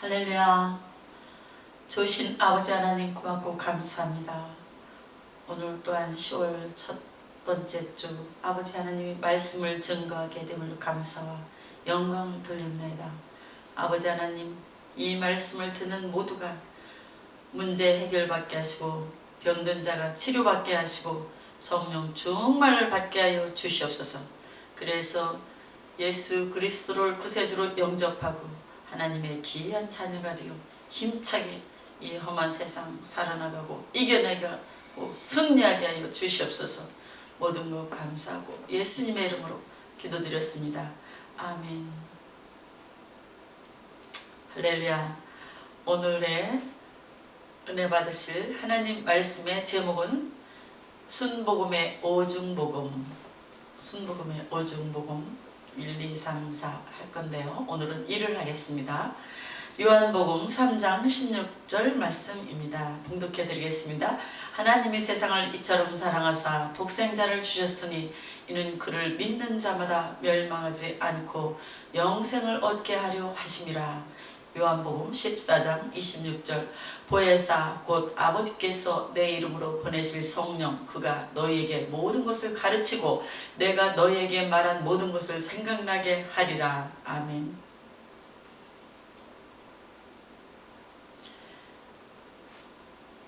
할렐루야. 조신 아버지 하나님 고맙고 감사합니다. 오늘 또한 10월 첫 번째 주 아버지 하나님이 말씀을 증거하게 됨을 감사와 영광을 돌립니다. 아버지 하나님 이 말씀을 듣는 모두가 문제 해결받게 하시고 병든 자가 치료받게 하시고 성령 충만을 받게 하여 주시옵소서. 그래서 예수 그리스도를 구세주로 영접하고 하나님의 귀한 자녀가 되어 힘차게 이 험한 세상 살아나가고 이겨내고 승리하게 하여 주시옵소서. 모든 것 감사하고 예수님의 이름으로 기도드렸습니다. 아멘. 할렐루야. 오늘의 은혜 받으실 하나님 말씀의 제목은 순복음의 오중복음. 순복음의 오중복음 1, 2, 3, 4 할 건데요. 오늘은 1을 하겠습니다. 요한복음 3장 16절 말씀입니다. 봉독해 드리겠습니다. 하나님이 세상을 이처럼 사랑하사 독생자를 주셨으니 이는 그를 믿는 자마다 멸망하지 않고 영생을 얻게 하려 하심이라. 요한복음 14장 26절 보혜사 곧 아버지께서 내 이름으로 보내실 성령 그가 너희에게 모든 것을 가르치고 내가 너희에게 말한 모든 것을 생각나게 하리라. 아멘.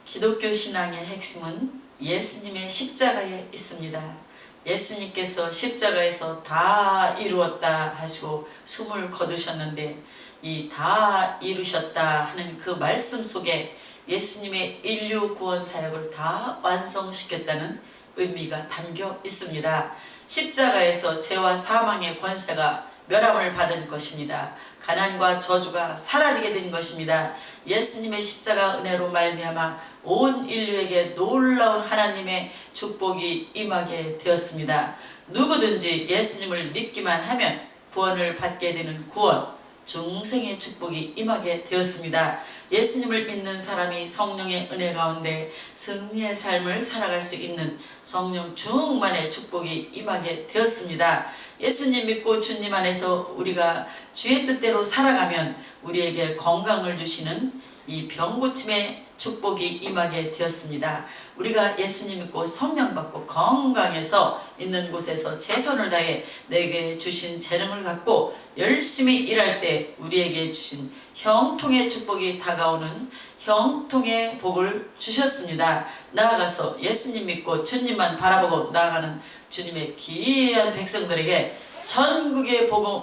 기독교 신앙의 핵심은 예수님의 십자가에 있습니다. 예수님께서 십자가에서 다 이루었다 하시고 숨을 거두셨는데 이 다 이루셨다 하는 그 말씀 속에 예수님의 인류 구원 사역을 다 완성시켰다는 의미가 담겨 있습니다. 십자가에서 죄와 사망의 권세가 멸함을 받은 것입니다. 가난과 저주가 사라지게 된 것입니다. 예수님의 십자가 은혜로 말미암아 온 인류에게 놀라운 하나님의 축복이 임하게 되었습니다. 누구든지 예수님을 믿기만 하면 구원을 받게 되는 구원, 중생의 축복이 임하게 되었습니다. 예수님을 믿는 사람이 성령의 은혜 가운데 승리의 삶을 살아갈 수 있는 성령 충만의 축복이 임하게 되었습니다. 예수님 믿고 주님 안에서 우리가 주의 뜻대로 살아가면 우리에게 건강을 주시는 이 병고침의 축복이 임하게 되었습니다. 우리가 예수님 믿고 성령 받고 건강해서 있는 곳에서 최선을 다해 내게 주신 재능을 갖고 열심히 일할 때 우리에게 주신 형통의 축복이 다가오는 형통의 복을 주셨습니다. 나아가서 예수님 믿고 주님만 바라보고 나아가는 주님의 귀한 백성들에게 전국의 복음,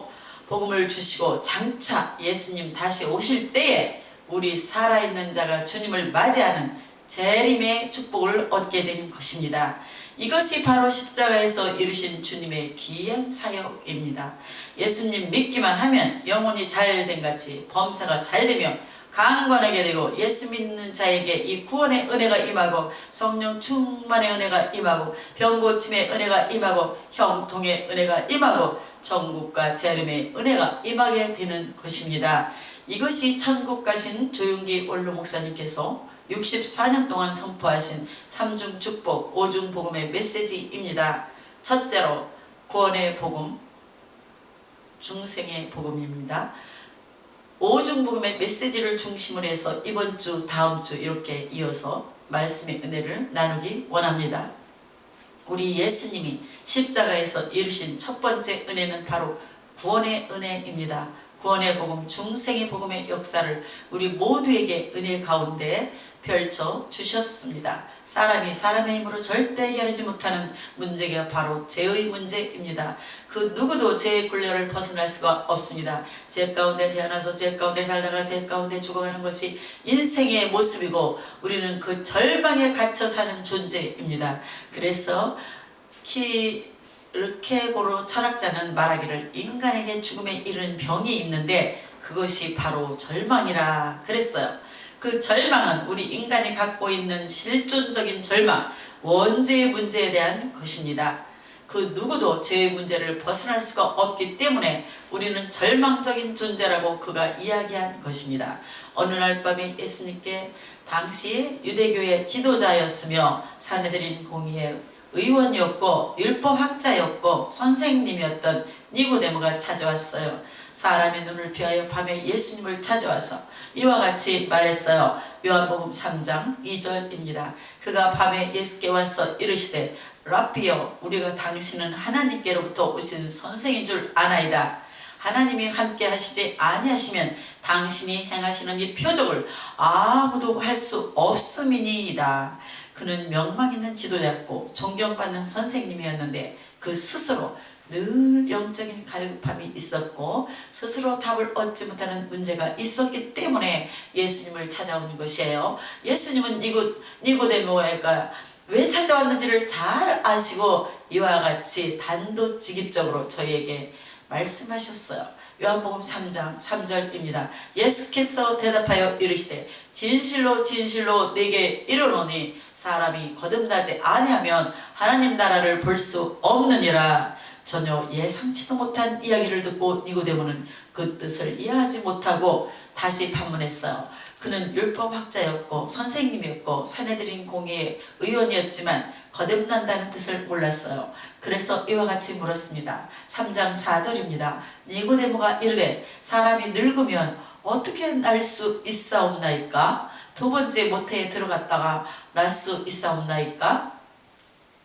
복음을 주시고 장차 예수님 다시 오실 때에 우리 살아있는 자가 주님을 맞이하는 재림의 축복을 얻게 된 것입니다. 이것이 바로 십자가에서 이루신 주님의 귀한 사역입니다. 예수님 믿기만 하면 영혼이 잘 된 같이 범사가 잘 되며 강건하게 되고 예수 믿는 자에게 이 구원의 은혜가 임하고 성령 충만의 은혜가 임하고 병고침의 은혜가 임하고 형통의 은혜가 임하고 천국과 재림의 은혜가 임하게 되는 것입니다. 이것이 천국 가신 조용기 원로 목사님께서 64년 동안 선포하신 삼중 축복, 오중 복음의 메시지입니다. 첫째로 구원의 복음, 중생의 복음입니다. 오중 복음의 메시지를 중심으로 해서 이번 주, 다음 주 이렇게 이어서 말씀의 은혜를 나누기 원합니다. 우리 예수님이 십자가에서 이루신 첫 번째 은혜는 바로 구원의 은혜입니다. 구원의 복음, 중생의 복음의 역사를 우리 모두에게 은혜 가운데 펼쳐 주셨습니다. 사람이 사람의 힘으로 절대 해결하지 못하는 문제가 바로 죄의 문제입니다. 그 누구도 죄의 굴레를 벗어날 수가 없습니다. 죄 가운데 태어나서 죄 가운데 살다가 죄 가운데 죽어가는 것이 인생의 모습이고 우리는 그 절망에 갇혀 사는 존재입니다. 그래서 키 르케고로 철학자는 말하기를 인간에게 죽음에 이르는 병이 있는데 그것이 바로 절망이라 그랬어요. 그 절망은 우리 인간이 갖고 있는 실존적인 절망, 원죄의 문제에 대한 것입니다. 그 누구도 죄의 문제를 벗어날 수가 없기 때문에 우리는 절망적인 존재라고 그가 이야기한 것입니다. 어느 날 밤에 예수님께 당시 유대교의 지도자였으며 사내들인 공의의 의원이었고 율법학자였고 선생님이었던 니고데모가 찾아왔어요. 사람의 눈을 피하여 밤에 예수님을 찾아와서 이와 같이 말했어요. 요한복음 3장 2절입니다. 그가 밤에 예수께 와서 이르시되 라피여 우리가 당신은 하나님께로부터 오신 선생인 줄 아나이다. 하나님이 함께 하시지 아니하시면 당신이 행하시는 이 표적을 아무도 할 수 없음이니이다. 그는 명망 있는 지도자였고 존경받는 선생님이었는데 그 스스로 늘 영적인 갈급함이 있었고 스스로 답을 얻지 못하는 문제가 있었기 때문에 예수님을 찾아오는 것이에요. 예수님은 니고, 니고데모가 왜 찾아왔는지를 잘 아시고 이와 같이 단도직입적으로 저희에게 말씀하셨어요. 요한복음 3장 3절입니다. 예수께서 대답하여 이르시되 진실로 진실로 내게 이르노니 사람이 거듭나지 아니하면 하나님 나라를 볼 수 없느니라. 전혀 예상치도 못한 이야기를 듣고 니고데모는 그 뜻을 이해하지 못하고 다시 반문했어요. 그는 율법 학자였고 선생님이었고 사내들인 공회의 의원이었지만 거듭난다는 뜻을 몰랐어요. 그래서 이와 같이 물었습니다. 3장 4절입니다. 니고데모가 이르되 사람이 늙으면 어떻게 날 수 있사옵나이까? 두 번째 모태에 들어갔다가 날 수 있사옵나이까?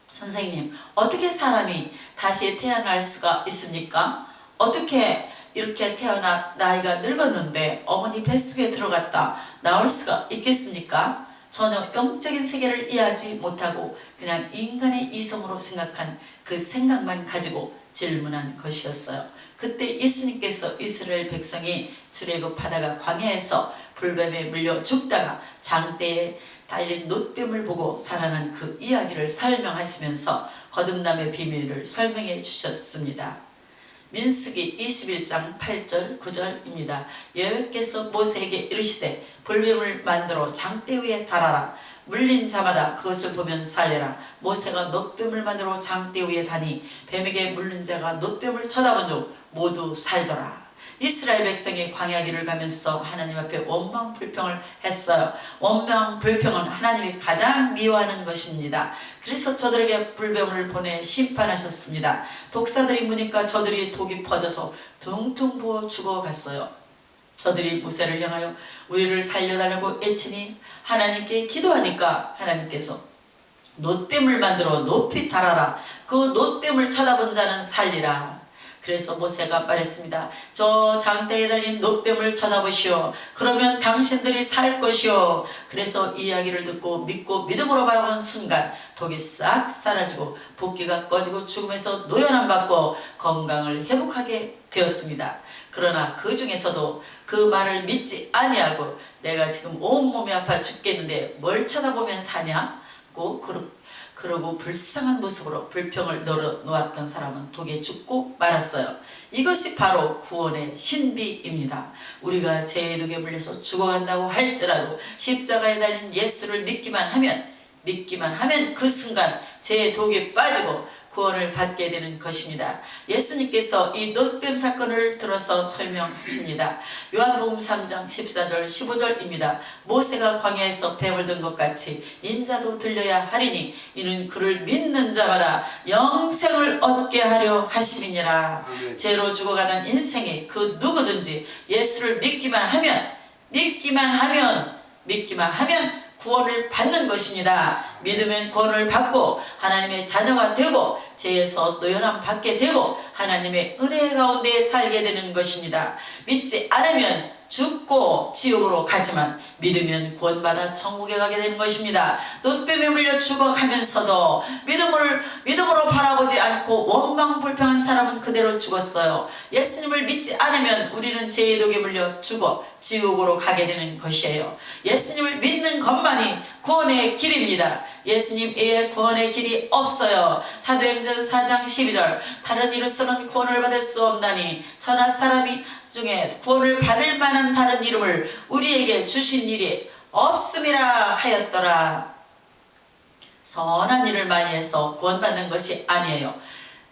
선생님, 어떻게 사람이 다시 태어날 수가 있습니까? 어떻게 이렇게 태어나 나이가 늙었는데 어머니 뱃속에 들어갔다 나올 수가 있겠습니까? 전혀 영적인 세계를 이해하지 못하고 그냥 인간의 이성으로 생각한 그 생각만 가지고 질문한 것이었어요. 그때 예수님께서 이스라엘 백성이 출애굽하다가 광야에서 불뱀에 물려 죽다가 장대에 달린 놋뱀을 보고 살아난 그 이야기를 설명하시면서 거듭남의 비밀을 설명해 주셨습니다. 민수기 21장 8절 9절입니다. 여호와께서 모세에게 이르시되 불뱀을 만들어 장대 위에 달아라. 물린 자마다 그것을 보면 살려라. 모세가 놋뱀을 만들어 장대 위에 다니 뱀에게 물린 자가 놋뱀을 쳐다본 적 모두 살더라. 이스라엘 백성이 광야 길을 가면서 하나님 앞에 원망 불평을 했어요. 원망 불평은 하나님이 가장 미워하는 것입니다. 그래서 저들에게 불뱀을 보내 심판하셨습니다. 독사들이 무니까 저들이 독이 퍼져서 둥둥 부어 죽어갔어요. 저들이 모세를 향하여 우리를 살려달라고 애치니 하나님께 기도하니까 하나님께서 놋뱀을 만들어 높이 달아라. 그 놋뱀을 쳐다본 자는 살리라. 그래서 모세가 말했습니다. 저 장대에 달린 놋뱀을 쳐다보시오. 그러면 당신들이 살 것이오. 그래서 이야기를 듣고 믿고 믿음으로 바라본 순간 독이 싹 사라지고 붓기가 꺼지고 죽음에서 노연함 받고 건강을 회복하게 되었습니다. 그러나 그 중에서도 그 말을 믿지 아니하고 내가 지금 온몸이 아파 죽겠는데 뭘 쳐다보면 사냐고 그 러고 불쌍한 모습으로 불평을 널어놓았던 사람은 독에 죽고 말았어요. 이것이 바로 구원의 신비입니다. 우리가 죄독에 물려서 죽어간다고 할지라도 십자가에 달린 예수를 믿기만 하면 믿기만 하면 그 순간 죄의 독에 빠지고 구원을 받게 되는 것입니다. 예수님께서 이 놋뱀 사건을 들어서 설명하십니다. 요한복음 3장 14절 15절입니다. 모세가 광야에서 뱀을 든 것 같이 인자도 들려야 하리니 이는 그를 믿는 자마다 영생을 얻게 하려 하시니라. 죄로 죽어가는 인생이 그 누구든지 예수를 믿기만 하면 믿기만 하면 믿기만 하면 구원을 받는 것입니다. 믿으면 구원을 받고 하나님의 자녀가 되고 죄에서 노연함 받게 되고 하나님의 은혜 가운데 살게 되는 것입니다. 믿지 않으면 죽고 지옥으로 가지만 믿으면 구원받아 천국에 가게 되는 것입니다. 놋뱀에 물려 죽어가면서도 믿음을 믿음으로 바라보지 않고 원망 불평한 사람은 그대로 죽었어요. 예수님을 믿지 않으면 우리는 죄의 독에 물려 죽어 지옥으로 가게 되는 것이에요. 예수님을 믿는 것만이 구원의 길입니다. 예수님 외에 구원의 길이 없어요. 사도행전 4장 12절 다른 이로서는 구원을 받을 수 없나니 천하 사람이 중에 구원을 받을 만한 다른 이름을 우리에게 주신 일이 없음이라 하였더라. 선한 일을 많이 해서 구원받는 것이 아니에요.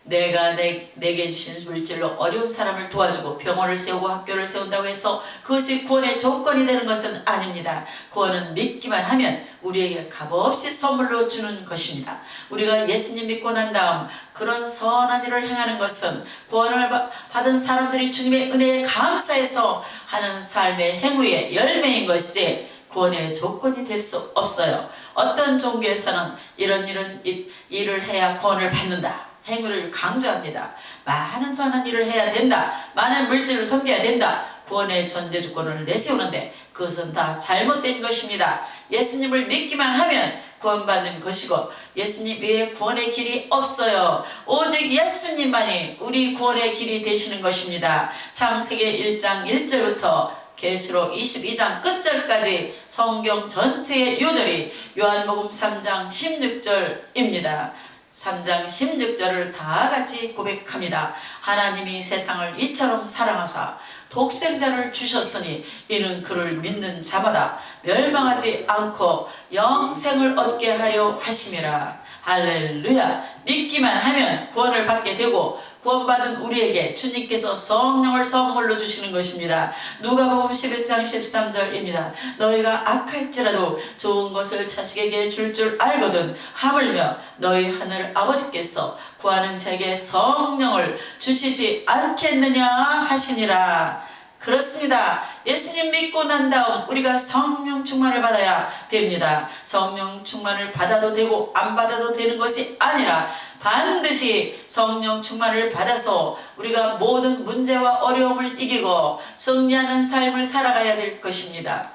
내가 내, 내게 주신 물질로 어려운 사람을 도와주고 병원을 세우고 학교를 세운다고 해서 그것이 구원의 조건이 되는 것은 아닙니다. 구원은 믿기만 하면 우리에게 값없이 선물로 주는 것입니다. 우리가 예수님 믿고 난 다음 그런 선한 일을 행하는 것은 구원을 받- 받은 사람들이 주님의 은혜에 감사해서 하는 삶의 행위의 열매인 것이지 구원의 조건이 될 수 없어요. 어떤 종교에서는 이런 이런 일- 일을 해야 구원을 받는다. 행위를 강조합니다. 많은 선한 일을 해야 된다. 많은 물질을 섬겨야 된다. 구원의 전제 조건을 내세우는데 그것은 다 잘못된 것입니다. 예수님을 믿기만 하면 구원받는 것이고 예수님 외에 구원의 길이 없어요. 오직 예수님만이 우리 구원의 길이 되시는 것입니다. 창세기 1장 1절부터 계시록 22장 끝절까지 성경 전체의 요절이 요한복음 3장 16절입니다. 3장 16절을 다 같이 고백합니다. 하나님이 세상을 이처럼 사랑하사 독생자를 주셨으니 이는 그를 믿는 자마다 멸망하지 않고 영생을 얻게 하려 하심이라. 할렐루야. 믿기만 하면 구원을 받게 되고 구원받은 우리에게 주님께서 성령을 선물로 주시는 것입니다. 누가복음 11장 13절입니다. 너희가 악할지라도 좋은 것을 자식에게 줄줄 알거든 하물며 너희 하늘 아버지께서 구하는 자에게 성령을 주시지 않겠느냐 하시니라. 그렇습니다. 예수님 믿고 난 다음 우리가 성령 충만을 받아야 됩니다. 성령 충만을 받아도 되고 안 받아도 되는 것이 아니라 반드시 성령 충만을 받아서 우리가 모든 문제와 어려움을 이기고 승리하는 삶을 살아가야 될 것입니다.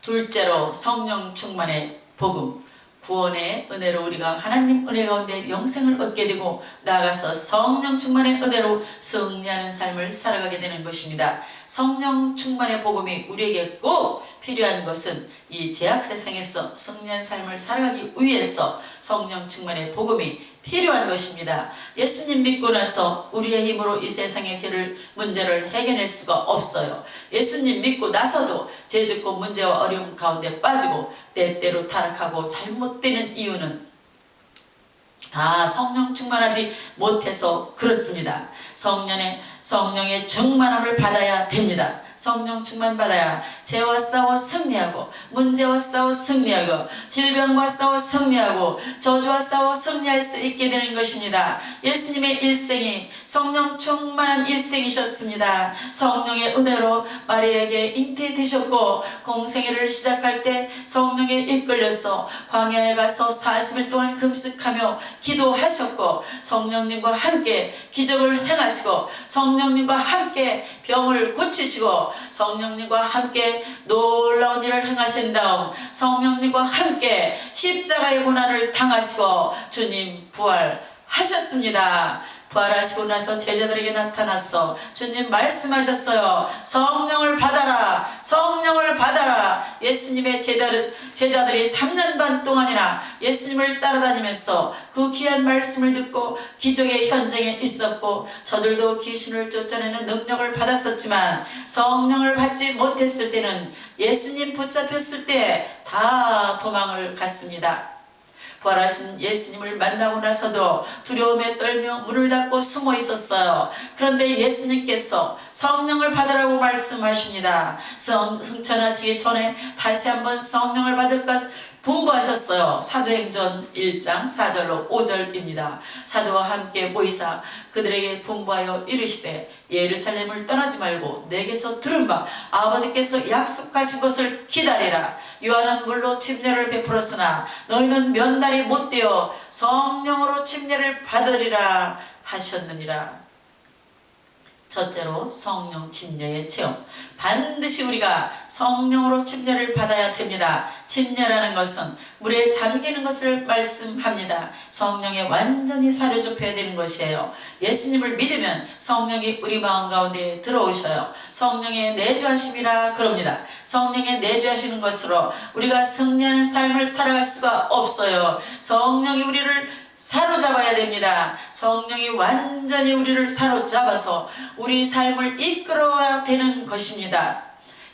둘째로 성령 충만의 복음. 구원의 은혜로 우리가 하나님 은혜 가운데 영생을 얻게 되고 나아가서 성령 충만의 은혜로 승리하는 삶을 살아가게 되는 것입니다. 성령 충만의 복음이 우리에게 꼭 필요한 것은 이 제약 세상에서 승리한 삶을 살아가기 위해서 성령 충만의 복음이 필요한 것입니다. 예수님 믿고 나서 우리의 힘으로 이 세상의 죄를 문제를 해결할 수가 없어요. 예수님 믿고 나서도 죄짓고 문제와 어려움 가운데 빠지고 때때로 타락하고 잘못되는 이유는 다 성령 충만하지 못해서 그렇습니다. 성령의 성령의 충만함을 받아야 됩니다. 성령 충만 받아야 죄와 싸워 승리하고 문제와 싸워 승리하고 질병과 싸워 승리하고 저주와 싸워 승리할 수 있게 되는 것입니다. 예수님의 일생이 성령 충만한 일생이셨습니다. 성령의 은혜로 마리아에게 잉태되셨고 공생애를 시작할 때 성령에 이끌려서 광야에 가서 40일 동안 금식하며 기도하셨고 성령님과 함께 기적을 행하시고 성령님과 함께 병을 고치 성령님과 함께 놀라운 일을 행하신 다음 성령님과 함께 십자가의 고난을 당하시고 주님 부활하셨습니다. 부활하시고 나서 제자들에게 나타났어. 주님 말씀하셨어요. 성령을 받아라. 성령을 받아라. 예수님의 제자들, 제자들이 3년 반 동안이나 예수님을 따라다니면서 그 귀한 말씀을 듣고 기적의 현장에 있었고 저들도 귀신을 쫓아내는 능력을 받았었지만 성령을 받지 못했을 때는 예수님 붙잡혔을 때 다 도망을 갔습니다. 부활하신 예수님을 만나고 나서도 두려움에 떨며 문을 닫고 숨어 있었어요. 그런데 예수님께서 성령을 받으라고 말씀하십니다. 성, 승천하시기 전에 다시 한번 성령을 받을 것 분부하셨어요. 사도행전 1장 4절로 5절입니다. 사도와 함께 모이사 그들에게 분부하여 이르시되 예루살렘을 떠나지 말고 내게서 들은 바 아버지께서 약속하신 것을 기다리라. 요한은 물로 침례를 베풀었으나 너희는 몇 날이 못 되어 성령으로 침례를 받으리라 하셨느니라. 첫째로 성령 침례의 체험. 반드시 우리가 성령으로 침례를 받아야 됩니다. 침례라는 것은 물에 잠기는 것을 말씀합니다. 성령에 완전히 사로잡혀야 되는 것이에요. 예수님을 믿으면 성령이 우리 마음 가운데 들어오셔요. 성령의 내주하심이라 그럽니다. 성령의 내주하시는 것으로 우리가 승리하는 삶을 살아갈 수가 없어요. 성령이 우리를 사로잡아야 됩니다. 성령이 완전히 우리를 사로잡아서 우리 삶을 이끌어야 되는 것입니다.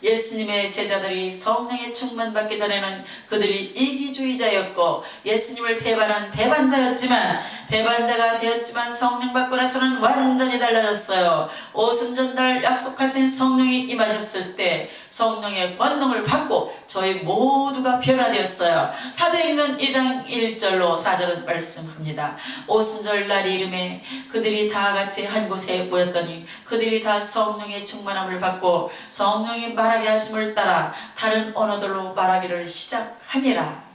예수님의 제자들이 성령의 충만받기 전에는 그들이 이기주의자였고 예수님을 배반한 배반자였지만 배반자가 되었지만 성령 받고 나서는 완전히 달라졌어요. 오순전날 약속하신 성령이 임하셨을 때 성령의 권능을 받고 저희 모두가 변화되었어요. 사도행전 2장 1절로 4절은 말씀합니다. 오순절날 이름에 그들이 다 같이 한 곳에 모였더니 그들이 다 성령의 충만함을 받고 성령이 말하게 하심을 따라 다른 언어들로 말하기를 시작하니라.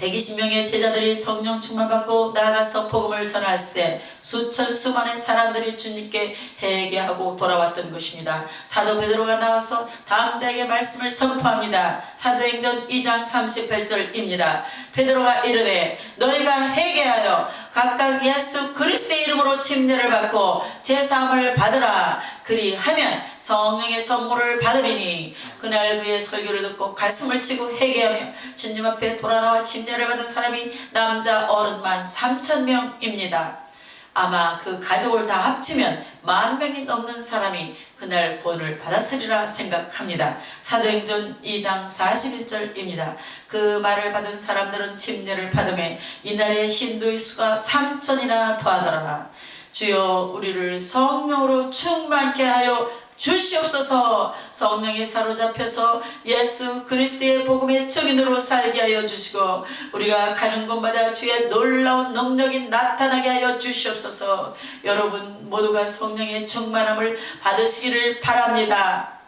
120명의 제자들이 성령 충만받고 나아가서 복음을 전할세 수천 수만의 사람들이 주님께 회개하고 돌아왔던 것입니다. 사도 베드로가 나와서 담대하게 말씀을 선포합니다. 사도행전 2장 38절입니다. 베드로가 이르되 너희가 회개하여 각각 예수 그리스도의 이름으로 침례를 받고 제사함을 받으라 그리하면 성령의 선물을 받으리니 그날 그의 설교를 듣고 가슴을 치고 회개하며 주님 앞에 돌아나와 침례를 받은 사람이 남자 어른만 3천 명입니다. 아마 그 가족을 다 합치면 만 명이 넘는 사람이 그날 구원을 받았으리라 생각합니다. 사도행전 2장 41절입니다. 그 말을 받은 사람들은 침례를 받음에 이날의 신도의 수가 3천이나 더하더라. 주여 우리를 성령으로 충만케 하여 주시옵소서 성령에 사로잡혀서 예수 그리스도의 복음의 증인으로 살게 하여 주시고 우리가 가는 곳마다 주의 놀라운 능력이 나타나게 하여 주시옵소서 여러분 모두가 성령의 충만함을 받으시기를 바랍니다.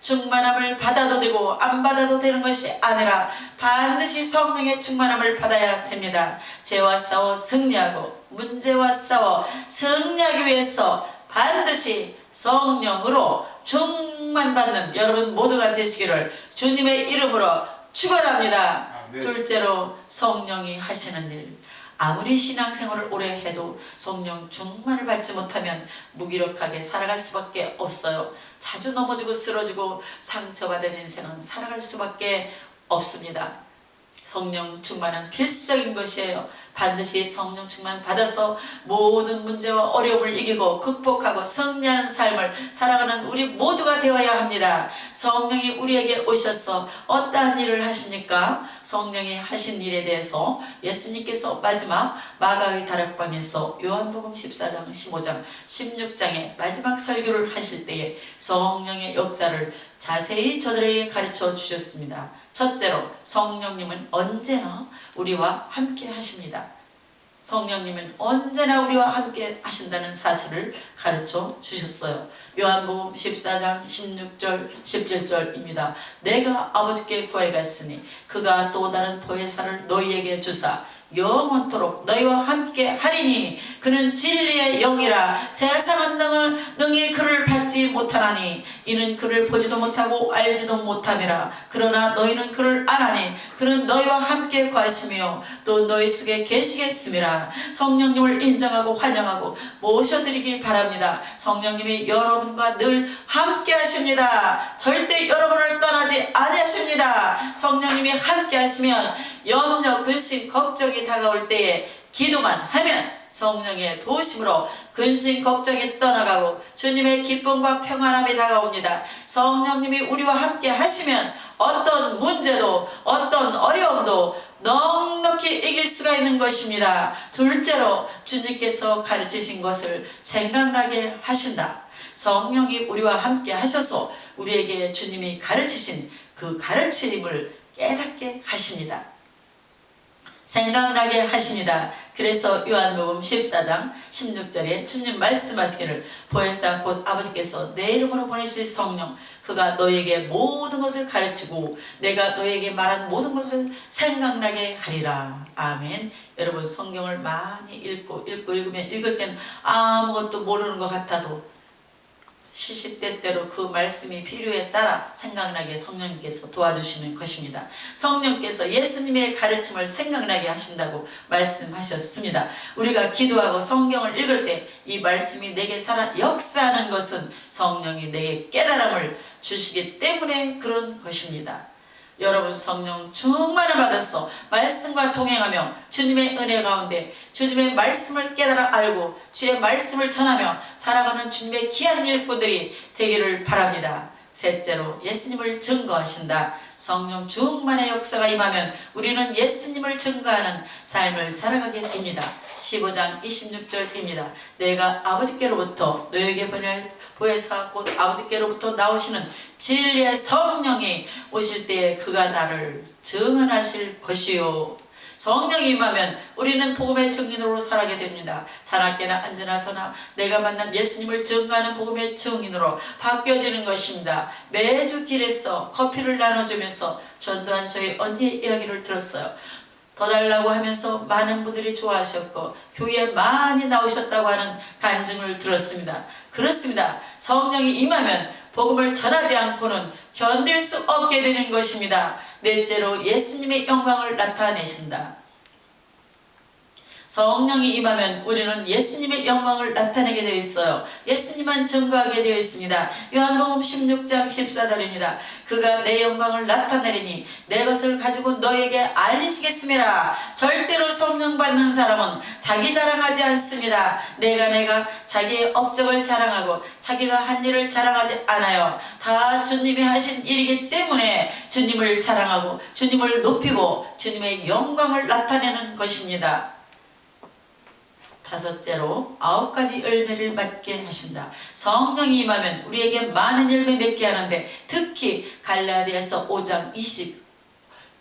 충만함을 받아도 되고 안 받아도 되는 것이 아니라 반드시 성령의 충만함을 받아야 됩니다. 죄와 싸워 승리하고 문제와 싸워 승리하기 위해서 반드시 성령으로 충만 받는 여러분 모두가 되시기를 주님의 이름으로 축원합니다. 아멘. 둘째로 성령이 하시는 일. 아무리 신앙생활을 오래 해도 성령 충만을 받지 못하면 무기력하게 살아갈 수밖에 없어요. 자주 넘어지고 쓰러지고 상처받은 인생은 살아갈 수밖에 없습니다. 성령 충만은 필수적인 것이에요. 반드시 성령 충만 받아서 모든 문제와 어려움을 이기고 극복하고 승리한 삶을 살아가는 우리 모두가 되어야 합니다. 성령이 우리에게 오셔서 어떠한 일을 하십니까? 성령이 하신 일에 대해서 예수님께서 마지막 마가의 다락방에서 요한복음 14장, 15장, 16장에 마지막 설교를 하실 때에 성령의 역사를 자세히 저들에게 가르쳐 주셨습니다. 첫째로 성령님은 언제나 우리와 함께 하십니다. 성령님은 언제나 우리와 함께 하신다는 사실을 가르쳐 주셨어요. 요한복음 14장 16절 17절입니다. 내가 아버지께 구하여 갔으니 그가 또 다른 보혜사를 너희에게 주사 영원토록 너희와 함께 하리니 그는 진리의 영이라 세상은 능을 능히 그를 받지 못하나니 이는 그를 보지도 못하고 알지도 못함이라. 그러나 너희는 그를 아나니 그는 너희와 함께 과시며 또 너희 속에 계시겠음이라 성령님을 인정하고 환영하고 모셔드리기 바랍니다. 성령님이 여러분과 늘 함께 하십니다. 절대 여러분을 떠나지 아니하십니다. 성령님이 함께 하시면 염려 근심 걱정이 다가올 때에 기도만 하면 성령의 도심으로 근심 걱정이 떠나가고 주님의 기쁨과 평안함이 다가옵니다. 성령님이 우리와 함께 하시면 어떤 문제도 어떤 어려움도 넉넉히 이길 수가 있는 것입니다. 둘째로 주님께서 가르치신 것을 생각나게 하신다. 성령이 우리와 함께 하셔서 우리에게 주님이 가르치신 그 가르침을 깨닫게 하십니다. 생각나게 하십니다. 그래서 요한복음 14장 16절에 주님 말씀하시기를 보혜사 곧 아버지께서 내 이름으로 보내실 성령 그가 너에게 모든 것을 가르치고 내가 너에게 말한 모든 것을 생각나게 하리라. 아멘. 여러분 성경을 많이 읽고 읽고 읽으면 읽을 땐 아무것도 모르는 것 같아도 시시때때로 그 말씀이 필요에 따라 생각나게 성령님께서 도와주시는 것입니다. 성령께서 예수님의 가르침을 생각나게 하신다고 말씀하셨습니다. 우리가 기도하고 성경을 읽을 때 이 말씀이 내게 살아 역사하는 것은 성령이 내게 깨달음을 주시기 때문에 그런 것입니다. 여러분 성령 충만을 받았어 말씀과 동행하며 주님의 은혜 가운데 주님의 말씀을 깨달아 알고 주의 말씀을 전하며 살아가는 주님의 귀한 일꾼들이 되기를 바랍니다. 셋째로 예수님을 증거하신다. 성령 충만의 역사가 임하면 우리는 예수님을 증거하는 삶을 살아가게 됩니다. 15장 26절입니다. 내가 아버지께로부터 너에게 보낼 보혜사 곧 아버지께로부터 나오시는 진리의 성령이 오실 때에 그가 나를 증언하실 것이요. 성령이 임하면 우리는 복음의 증인으로 살아게 됩니다. 자나깨나 안전하서나 내가 만난 예수님을 증거하는 복음의 증인으로 바뀌어지는 것입니다. 매주 길에서 커피를 나눠주면서 전도한 저희 언니의 이야기를 들었어요. 더 달라고 하면서 많은 분들이 좋아하셨고 교회에 많이 나오셨다고 하는 간증을 들었습니다. 그렇습니다. 성령이 임하면 복음을 전하지 않고는 견딜 수 없게 되는 것입니다. 넷째로 예수님의 영광을 나타내신다. 성령이 임하면 우리는 예수님의 영광을 나타내게 되어 있어요. 예수님만 증거하게 되어 있습니다. 요한복음 16장 14절입니다. 그가 내 영광을 나타내리니 내 것을 가지고 너에게 알리시겠습니다. 절대로 성령 받는 사람은 자기 자랑하지 않습니다. 내가 내가 자기의 업적을 자랑하고 자기가 한 일을 자랑하지 않아요. 다 주님이 하신 일이기 때문에 주님을 자랑하고 주님을 높이고 주님의 영광을 나타내는 것입니다. 다섯째로 아홉 가지 열매를 맺게 하신다. 성령이 임하면 우리에게 많은 열매 맺게 하는데 특히 갈라디아서 5장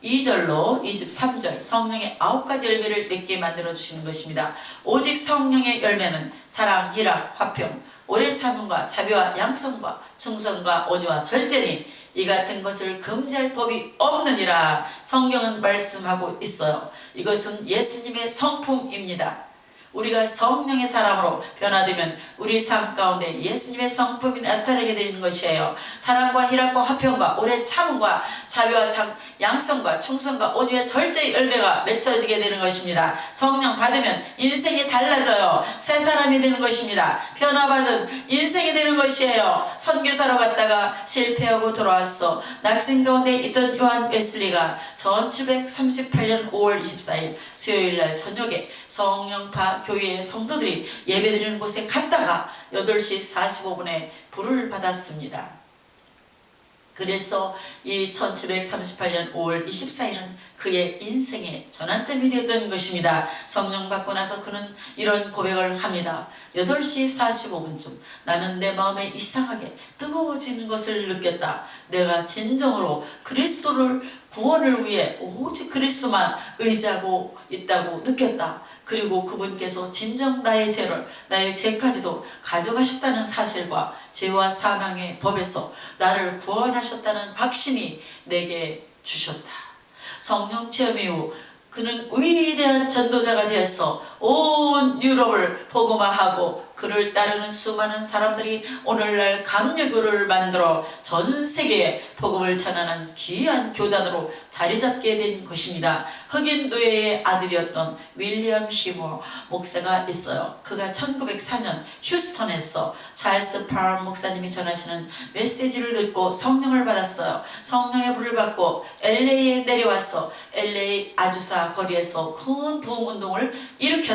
22절로 23절 성령의 아홉 가지 열매를 맺게 만들어 주시는 것입니다. 오직 성령의 열매는 사랑, 희락, 화평, 오래 참음과 자비와 양성과 충성과 온유와 절제니 이 같은 것을 금지할 법이 없느니라 성경은 말씀하고 있어요. 이것은 예수님의 성품입니다. 우리가 성령의 사람으로 변화되면 우리 삶 가운데 예수님의 성품이 나타나게 되는 것이에요. 사랑과 희락과 화평과 오래 참음과 자비와 장, 양성과 충성과 온유의 절제의 열매가 맺혀지게 되는 것입니다. 성령 받으면 인생이 달라져요. 새 사람이 되는 것입니다. 변화받은 인생이 되는 것이에요. 선교사로 갔다가 실패하고 돌아왔어. 낙심 가운데 있던 요한 웨슬리가 1738년 5월 24일 수요일 날 저녁에 성령파 교회의 성도들이 예배드리는 곳에 갔다가 8시 45분에 불을 받았습니다. 그래서 이 1738년 5월 24일은 그의 인생의 전환점이 되었던 것입니다. 성령 받고 나서 그는 이런 고백을 합니다. 8시 45분쯤 나는 내 마음에 이상하게 뜨거워지는 것을 느꼈다. 내가 진정으로 그리스도를 구원을 위해 오직 그리스도만 의지하고 있다고 느꼈다. 그리고 그분께서 진정 나의 죄를 나의 죄까지도 가져가셨다는 사실과 죄와 사망의 법에서 나를 구원하셨다는 확신이 내게 주셨다. 성령 체험 이후 그는 위대한 전도자가 되었어 온 유럽을 복음화하고 그를 따르는 수많은 사람들이 오늘날 감리교를 만들어 전 세계에 복음을 전하는 귀한 교단으로 자리 잡게 된 것입니다. 흑인 노예의 아들이었던 윌리엄 시모 목사가 있어요. 그가 1904년 휴스턴에서 찰스 파울 목사님이 전하시는 메시지를 듣고 성령을 받았어요. 성령의 불을 받고 LA에 내려왔어. LA 아주사 거리에서 큰 부흥운동을 일으켰어요.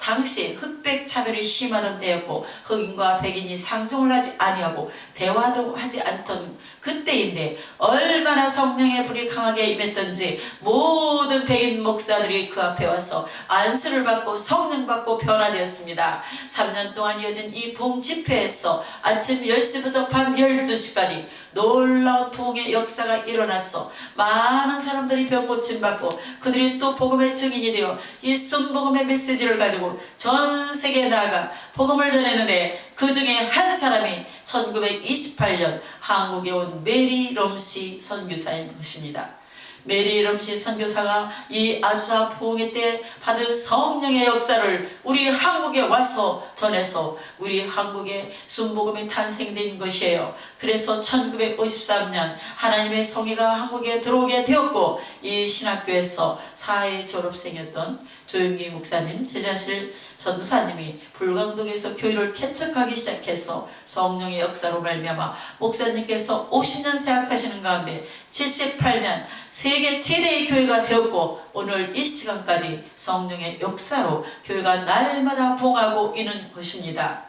당시 흑백 차별이 심하던 때였고 흑인과 백인이 상종을 하지 아니하고 대화도 하지 않던 그때인데 얼마나 성령의 불이 강하게 임했던지 모든 백인 목사들이 그 앞에 와서 안수를 받고 성령 받고 변화되었습니다. 3년 동안 이어진 이 부흥 집회에서 아침 10시부터 밤 12시까지 놀라운 부흥의 역사가 일어났어. 많은 사람들이 병 고침 받고 그들이 또 복음의 증인이 되어 이 순복음의 메시지를 가지고 전 세계에 나아가 복음을 전했는데 그 중에 한 사람이 1928년 한국에 온 메리 럼시 선교사인 것입니다. 메리 럼시 선교사가 이 아주사 부흥회 때 받은 성령의 역사를 우리 한국에 와서 전해서 우리 한국에 순복음이 탄생된 것이에요. 그래서 1953년 하나님의 성의가 한국에 들어오게 되었고 이 신학교에서 사회 졸업생이었던 조영기 목사님, 제자실 전도사님이 불광동에서 교회를 개척하기 시작해서 성령의 역사로 말미암아 목사님께서 50년 생각하시는 가운데 78년 세계 최대의 교회가 되었고 오늘 이 시간까지 성령의 역사로 교회가 날마다 부흥하고 있는 것입니다.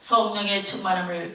성령의 충만함을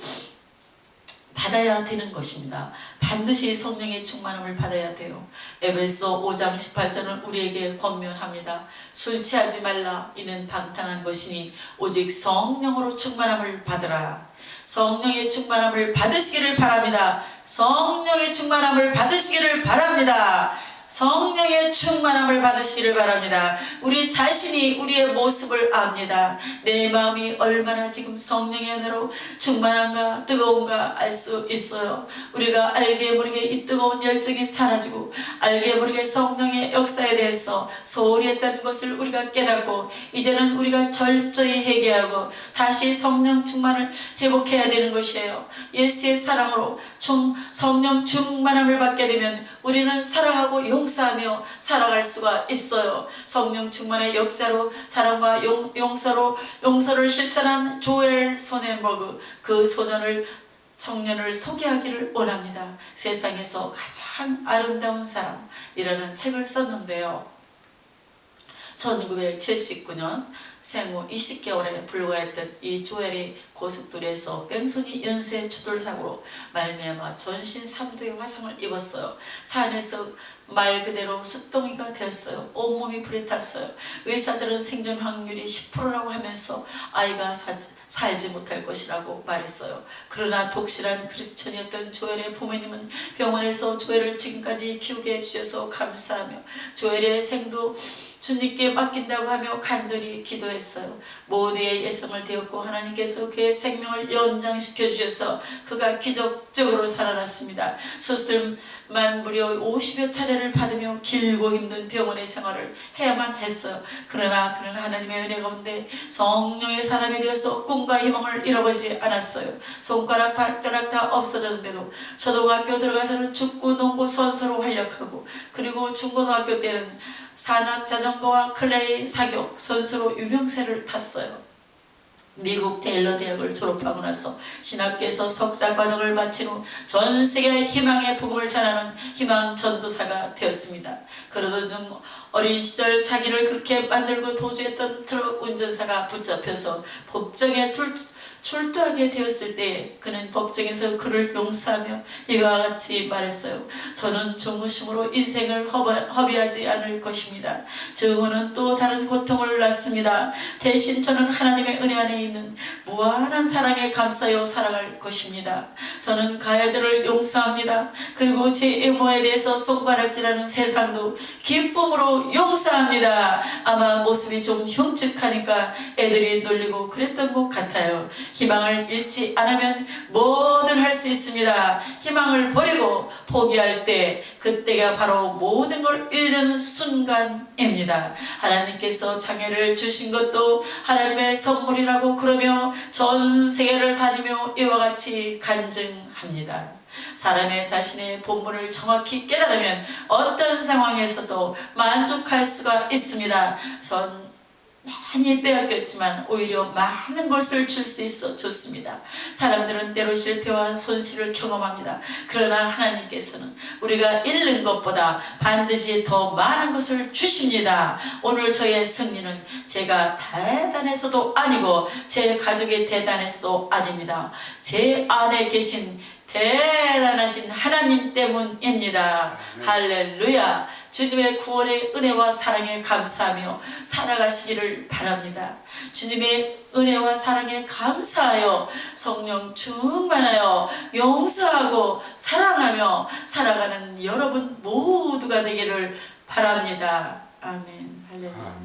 받아야 되는 것입니다. 반드시 성령의 충만함을 받아야 돼요. 에베소 5장 18절은 우리에게 권면합니다. 술 취하지 말라 이는 방탕한 것이니 오직 성령으로 충만함을 받으라. 성령의 충만함을 받으시기를 바랍니다. 성령의 충만함을 받으시기를 바랍니다. 성령의 충만함을 받으시기를 바랍니다. 우리 자신이 우리의 모습을 압니다. 내 마음이 얼마나 지금 성령의 은혜로 충만한가 뜨거운가 알 수 있어요. 우리가 알게 모르게 이 뜨거운 열정이 사라지고 알게 모르게 성령의 역사에 대해서 소홀히 했던 것을 우리가 깨닫고 이제는 우리가 철저히 회개하고 다시 성령 충만을 회복해야 되는 것이에요. 예수의 사랑으로 총 성령 충만함을 받게 되면 우리는 사랑하고 용서하며 살아갈 수가 있어요. 성령 충만의 역사로 사랑과 용, 용서로 용서를 실천한 조엘 소네버그 그 소년을 청년을 소개하기를 원합니다. 세상에서 가장 아름다운 사람이라는 책을 썼는데요. 1979년 생후 20개월에 불과했던 이 조엘이 고속도로에서 뺑소니 연쇄 추돌사고로 말미암아 전신 3도의 화상을 입었어요. 차 안에서 말 그대로 숫덩이가 되었어요. 온몸이 불에 탔어요. 의사들은 생존 확률이 10%라고 하면서 아이가 사, 살지 못할 것이라고 말했어요. 그러나 독실한 크리스천이었던 조엘의 부모님은 병원에서 조엘을 지금까지 키우게 해주셔서 감사하며 조엘의 생도 주님께 맡긴다고 하며 간절히 기도했어요. 모두의 예성을 되었고 하나님께서 그의 생명을 연장시켜 주셔서 그가 기적적으로 살아났습니다. 수술만 무려 50여 차례를 받으며 길고 힘든 병원의 생활을 해야만 했어요. 그러나 그는 하나님의 은혜 가운데 성령의 사람이 되어서 꿈과 희망을 잃어버리지 않았어요. 손가락 발가락 다 없어졌는데도 초등학교 들어가서는 축구, 농구 선수로 활약하고 그리고 중고등학교 때는 산악 자전거와 클레이 사격 선수로 유명세를 탔어요. 미국 테일러 대학을 졸업하고 나서 신학교에서 석사 과정을 마친 후 전 세계에 희망의 복음을 전하는 희망 전도사가 되었습니다. 그러던 중 어린 시절 자기를 그렇게 만들고 도주했던 트럭 운전사가 붙잡혀서 법정에 출, 출두하게 되었을 때 그는 법정에서 그를 용서하며 이와 같이 말했어요. 저는 종우심으로 인생을 허비- 허비하지 않을 것입니다. 증오는 또 다른 고통을 낳습니다. 대신 저는 하나님의 은혜 안에 있는 무한한 사랑에 감싸여 살아갈 것입니다. 저는 가해자를 용서합니다. 그리고 제 애모에 대해서 손가락질하는 세상도 기쁨으로 용서합니다. 아마 모습이 좀 흉측하니까 애들이 놀리고 그랬던 것 같아요. 희망을 잃지 않으면 뭐든 할 수 있습니다. 희망을 버리고 포기할 때 그때가 바로 모든 걸 잃는 순간입니다. 하나님께서 장애를 주신 것도 하나님의 선물이라고 그러며 전 세계를 다니며 이와 같이 간증합니다. 사람의 자신의 본분을 정확히 깨달으면 어떤 상황에서도 만족할 수가 있습니다. 전 많이 빼앗겼지만 오히려 많은 것을 줄 수 있어 좋습니다. 사람들은 때로 실패와 손실을 경험합니다. 그러나 하나님께서는 우리가 잃는 것보다 반드시 더 많은 것을 주십니다. 오늘 저의 승리는 제가 대단해서도 아니고 제 가족이 대단해서도 아닙니다. 제 안에 계신 대단하신 하나님 때문입니다. 할렐루야. 주님의 구원의 은혜와 사랑에 감사하며 살아가시기를 바랍니다. 주님의 은혜와 사랑에 감사하여 성령 충만하여 용서하고 사랑하며 살아가는 여러분 모두가 되기를 바랍니다. 아멘. 할렐루야.